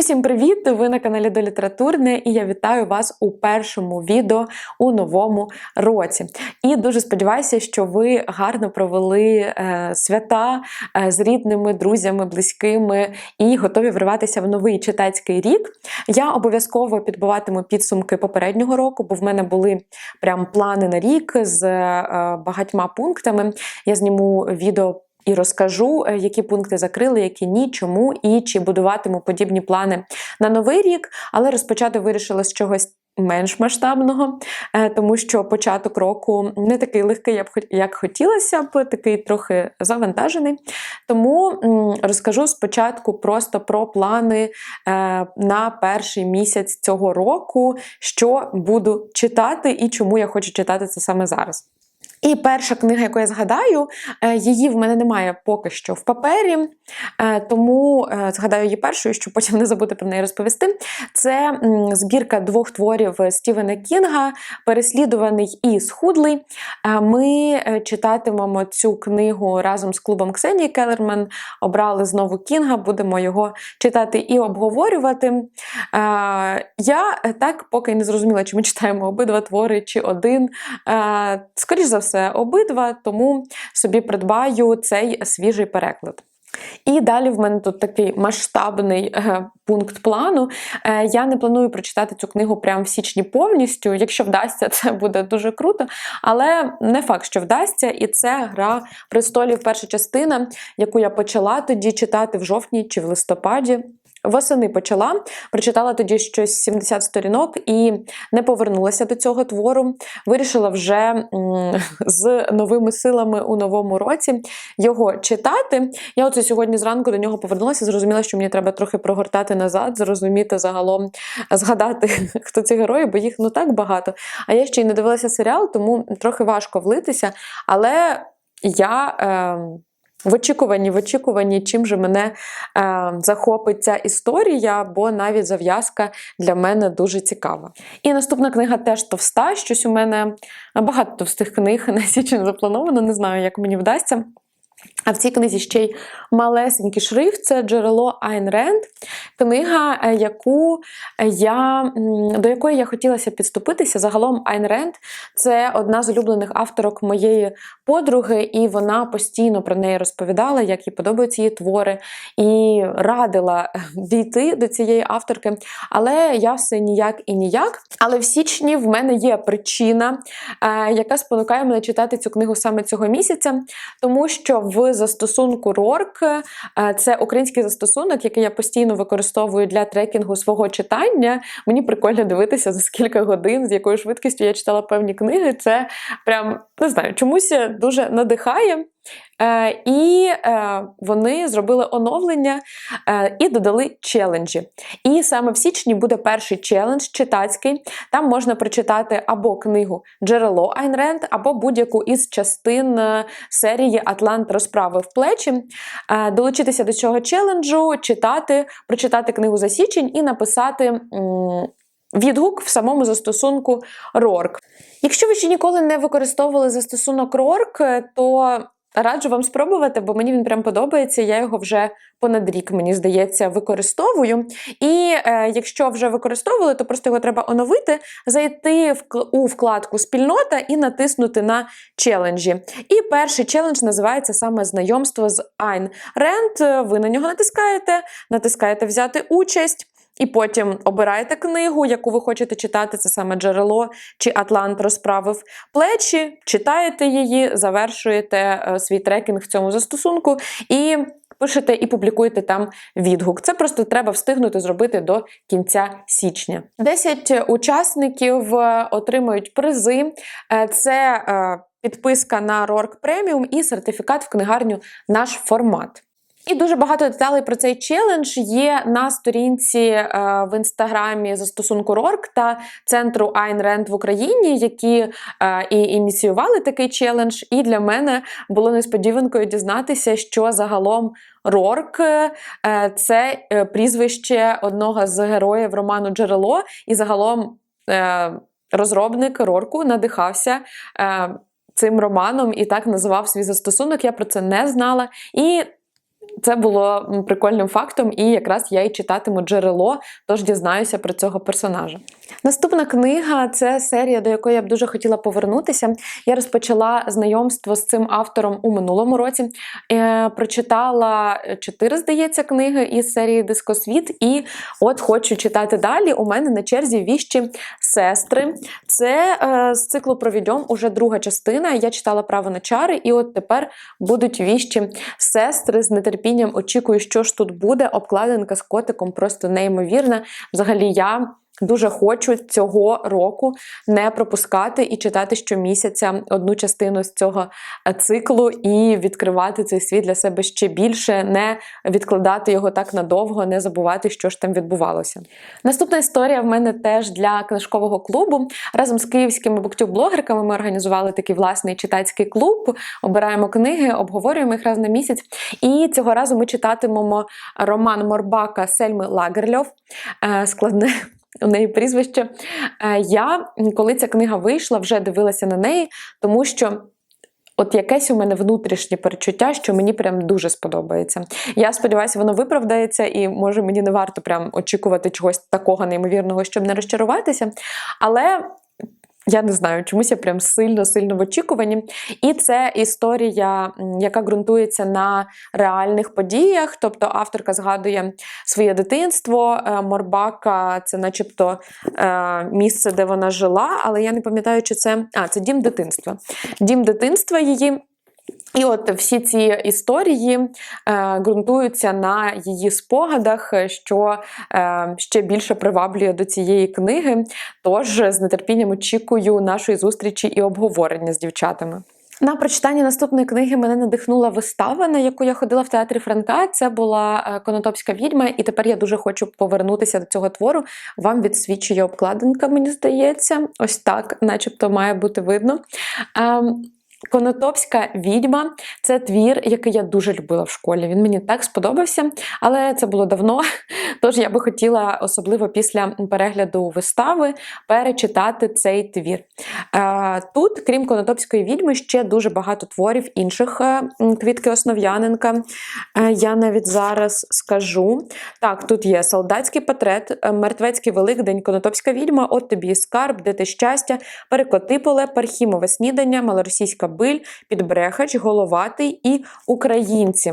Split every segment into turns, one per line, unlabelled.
Усім привіт! Ви на каналі до Літературне і я вітаю вас у першому відео у новому році. І дуже сподіваюся, що ви гарно провели е, свята е, з рідними, друзями, близькими і готові вриватися в новий читацький рік. Я обов'язково підбиватиму підсумки попереднього року, бо в мене були прям плани на рік з е, багатьма пунктами. Я зніму відео і розкажу, е, які пункти закрили, які ні, чому і чи будуватиму подібні плани на новий рік, але розпочати вирішила з чогось. Менш масштабного, е, тому що початок року не такий легкий, як хотілося б, такий трохи завантажений. Тому розкажу спочатку просто про плани е, на перший місяць цього року, що буду читати і чому я хочу читати це саме зараз. І перша книга, яку я згадаю, е, її в мене немає поки що в папері, тому е, згадаю її першою, щоб потім не забути про неї розповісти. Це збірка двох творів Стівена Кінга, переслідуваний і схудлий. Ми читатимемо цю книгу разом з клубом Ксенії Келерман. Обрали знову Кінга, будемо його читати і обговорювати. Я так поки не зрозуміла, чи ми читаємо обидва твори, чи один. Скоріше за все обидва, тому собі придбаю цей свіжий переклад. І далі в мене тут такий масштабний е, пункт плану. Е, я не планую прочитати цю книгу прямо в січні повністю. Якщо вдасться, це буде дуже круто. Але не факт, що вдасться. І це гра престолів, перша частина, яку я почала тоді читати в жовтні чи в листопаді. Восени почала, прочитала тоді щось 70 сторінок і не повернулася до цього твору. Вирішила вже з новими силами у новому році його читати. Я оце сьогодні зранку до нього повернулася, зрозуміла, що мені треба трохи прогортати назад, зрозуміти загалом, згадати, хто ці герої, бо їх ну так багато. А я ще й не дивилася серіал, тому трохи важко влитися. Але я. Е, в очікуванні, в очікуванні, чим же мене е, захопить ця історія, бо навіть зав'язка для мене дуже цікава. І наступна книга теж товста. Щось у мене багато товстих книг на січень заплановано, не знаю, як мені вдасться. А в цій книзі ще й малесенький шрифт це джерело Айн Ренд, книга, е, яку я, до якої я хотілася підступитися. Загалом Айн Ренд це одна з улюблених авторок моєї подруги, і вона постійно про неї розповідала, як їй подобаються її твори, і радила дійти до цієї авторки. Але я все ніяк і ніяк. Але в січні в мене є причина, е, яка спонукає мене читати цю книгу саме цього місяця, тому що в застосунку Рорк. Це український застосунок, який я постійно використовую для трекінгу свого читання. Мені прикольно дивитися за скільки годин, з якою швидкістю я читала певні книги. Це прям не знаю, чомусь дуже надихає. Е, І е, вони зробили оновлення е, і додали челенджі. І саме в січні буде перший челендж читацький. Там можна прочитати або книгу Джерело Айн Ренд, або будь-яку із частин серії Атлант розправи в плечі. Долучитися до цього челенджу, читати, прочитати книгу за січень і написати. Відгук в самому застосунку Рорк. Якщо ви ще ніколи не використовували застосунок Рорк, то Раджу вам спробувати, бо мені він прям подобається. Я його вже понад рік, мені здається, використовую. І е, якщо вже використовували, то просто його треба оновити, зайти в, у вкладку Спільнота і натиснути на челенджі. І перший челендж називається саме знайомство з Айн Ренд. Ви на нього натискаєте, натискаєте взяти участь. І потім обираєте книгу, яку ви хочете читати, це саме джерело чи Атлант розправив плечі, читаєте її, завершуєте е, свій трекінг в цьому застосунку і пишете і публікуєте там відгук. Це просто треба встигнути зробити до кінця січня. Десять учасників е, отримають призи. Е, це підписка на Рорк Преміум і сертифікат в книгарню Наш формат. І дуже багато деталей про цей челендж є на сторінці е, в інстаграмі застосунку Рорк та центру Айн Ренд в Україні, які е, і ініціювали такий челендж. І для мене було несподіванкою дізнатися, що загалом Рорк е, це прізвище одного з героїв роману Джерело, і загалом розробник Рорку надихався. Цим романом і так називав свій застосунок, я про це не знала. І це було прикольним фактом, і якраз я і читатиму джерело, тож дізнаюся про цього персонажа. Наступна книга це серія, до якої я б дуже хотіла повернутися. Я розпочала знайомство з цим автором у минулому році. Е, прочитала чотири, здається, книги із серії Дискосвіт, і от хочу читати далі. У мене на черзі віщі сестри. Це е, з циклу про відьом уже друга частина. Я читала право на чари, і от тепер будуть віщі сестри. З нетерпінням очікую, що ж тут буде. Обкладинка з котиком просто неймовірна. Взагалі, я. Дуже хочу цього року не пропускати і читати щомісяця одну частину з цього е, циклу і відкривати цей світ для себе ще більше, не відкладати його так надовго, не забувати, що ж там відбувалося. Наступна історія в мене теж для книжкового клубу. Разом з київськими буктюб-блогерками ми організували такий власний читацький клуб. Обираємо книги, обговорюємо їх раз на місяць. І цього разу ми читатимемо роман Морбака Сельми Лагерльов. Е, Складне у неї прізвище. Е, Я, коли ця книга вийшла, вже дивилася на неї, тому що. От якесь у мене внутрішнє перечуття, що мені прям дуже сподобається. Я сподіваюся, воно виправдається, і може мені не варто прям очікувати чогось такого неймовірного, щоб не розчаруватися. Але я не знаю, чомусь я прям сильно-сильно в очікуванні. І це історія, яка ґрунтується на реальних подіях. Тобто авторка згадує своє дитинство. Е, Морбака це, начебто, е, місце, де вона жила, але я не пам'ятаю, чи це. А, це дім дитинства. Дім дитинства її. І от всі ці історії е, ґрунтуються на її спогадах, що е, ще більше приваблює до цієї книги. Тож з нетерпінням очікую нашої зустрічі і обговорення з дівчатами. На прочитання наступної книги мене надихнула вистава, на яку я ходила в театрі Франка. Це була е, Конотопська відьма, і тепер я дуже хочу повернутися до цього твору. Вам відсвічує обкладинка, мені здається. Ось так, начебто, має бути видно. Конотопська відьма це твір, який я дуже любила в школі. Він мені так сподобався, але це було давно. Тож я би хотіла, особливо після перегляду вистави, перечитати цей твір. Тут, крім Конотопської відьми, ще дуже багато творів інших е, квітки Основ'яненка. Е, Я навіть зараз скажу. Так, тут є солдатський портрет, е, мертвецький великдень, Конотопська відьма, от тобі скарб, де ти щастя, перекоти поле, пархімове снідання, малоросійська биль, підбрехач, головатий і українці.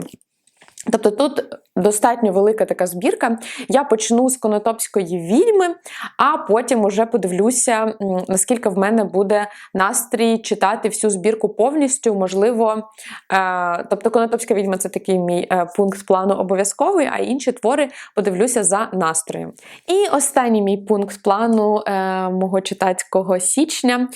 Тобто тут достатньо велика така збірка. Я почну з Конотопської відьми, а потім уже подивлюся, наскільки в мене буде настрій читати всю збірку повністю. Можливо, е, тобто Конотопська відьма це такий мій е, пункт плану обов'язковий, а інші твори подивлюся за настроєм. І останній мій пункт плану е, мого читацького січня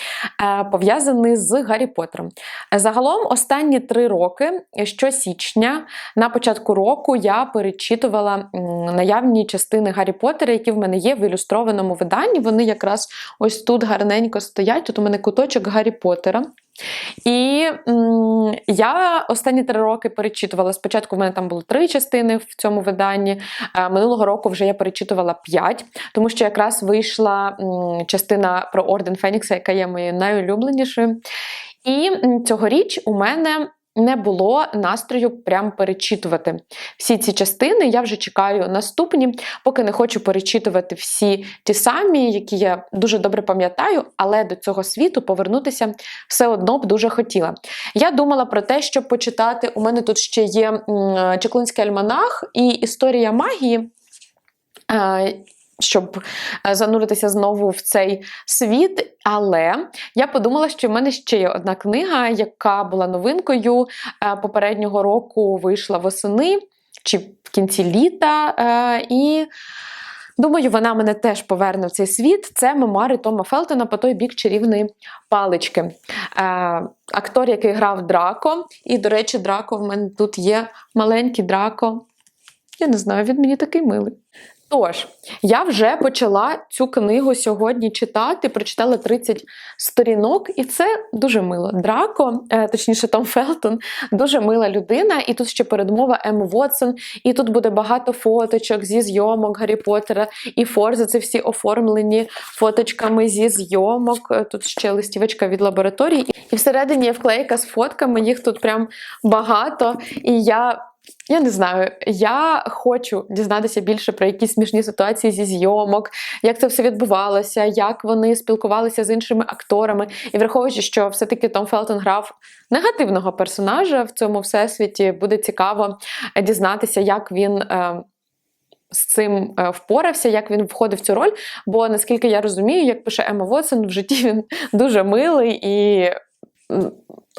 е, пов'язаний з Гаррі Поттером. Загалом, останні три роки, щосічня, на початку року я перечитувала наявні частини Гаррі Поттера, які в мене є в ілюстрованому виданні. Вони якраз ось тут гарненько стоять. Тут у мене куточок Гаррі Поттера. І м, я останні три роки перечитувала. Спочатку в мене там було три частини в цьому виданні. Минулого року вже я перечитувала п'ять, тому що якраз вийшла м, частина про Орден Фенікса, яка є моєю найулюбленішою. І цьогоріч у мене не було настрою прям перечитувати всі ці частини. Я вже чекаю наступні, поки не хочу перечитувати всі ті самі, які я дуже добре пам'ятаю, але до цього світу повернутися все одно б дуже хотіла. Я думала про те, щоб почитати. У мене тут ще є Чеклунський альманах і історія магії. Щоб е, зануритися знову в цей світ. Але я подумала, що в мене ще є одна книга, яка була новинкою е, попереднього року вийшла восени чи в кінці літа. е, І думаю, вона мене теж поверне в цей світ. Це мемуари Тома Фелтона по той бік чарівної палички. Актор, який грав Драко. І, до речі, Драко в мене тут є маленький Драко. Я не знаю, він мені такий милий. Тож, я вже почала цю книгу сьогодні читати, прочитала 30 сторінок, і це дуже мило. Драко, е, точніше, Том Фелтон, дуже мила людина. І тут ще передмова Ем Вотсон, і тут буде багато фоточок зі зйомок Гаррі Поттера, і форзи це всі оформлені фоточками зі зйомок. Е, Тут ще листівочка від лабораторії. І всередині є вклейка з фотками, їх тут прям багато. І я Я не знаю, я хочу дізнатися більше про якісь смішні ситуації зі зйомок, як це все відбувалося, як вони спілкувалися з іншими акторами. І враховуючи, що все-таки Том Фелтон грав негативного персонажа в цьому всесвіті, буде цікаво е, дізнатися, як він. е, З цим е, впорався, як він входив в цю роль. Бо наскільки я розумію, як пише Ема Вотсон, в житті він дуже милий і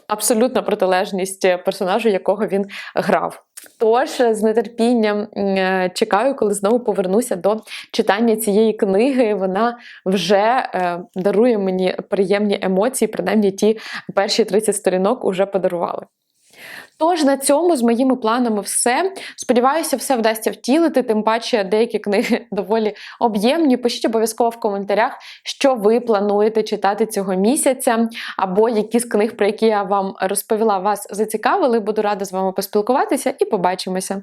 абсолютна протилежність персонажу, якого він грав. Тож з нетерпінням е, чекаю, коли знову повернуся до читання цієї книги. Вона вже е, дарує мені приємні емоції, принаймні ті перші 30 сторінок уже подарували. Тож на цьому з моїми планами все. Сподіваюся, все вдасться втілити, тим паче деякі книги доволі об'ємні. Пишіть обов'язково в коментарях, що ви плануєте читати цього місяця, або які з книг, про які я вам розповіла, вас зацікавили. Буду рада з вами поспілкуватися і побачимося.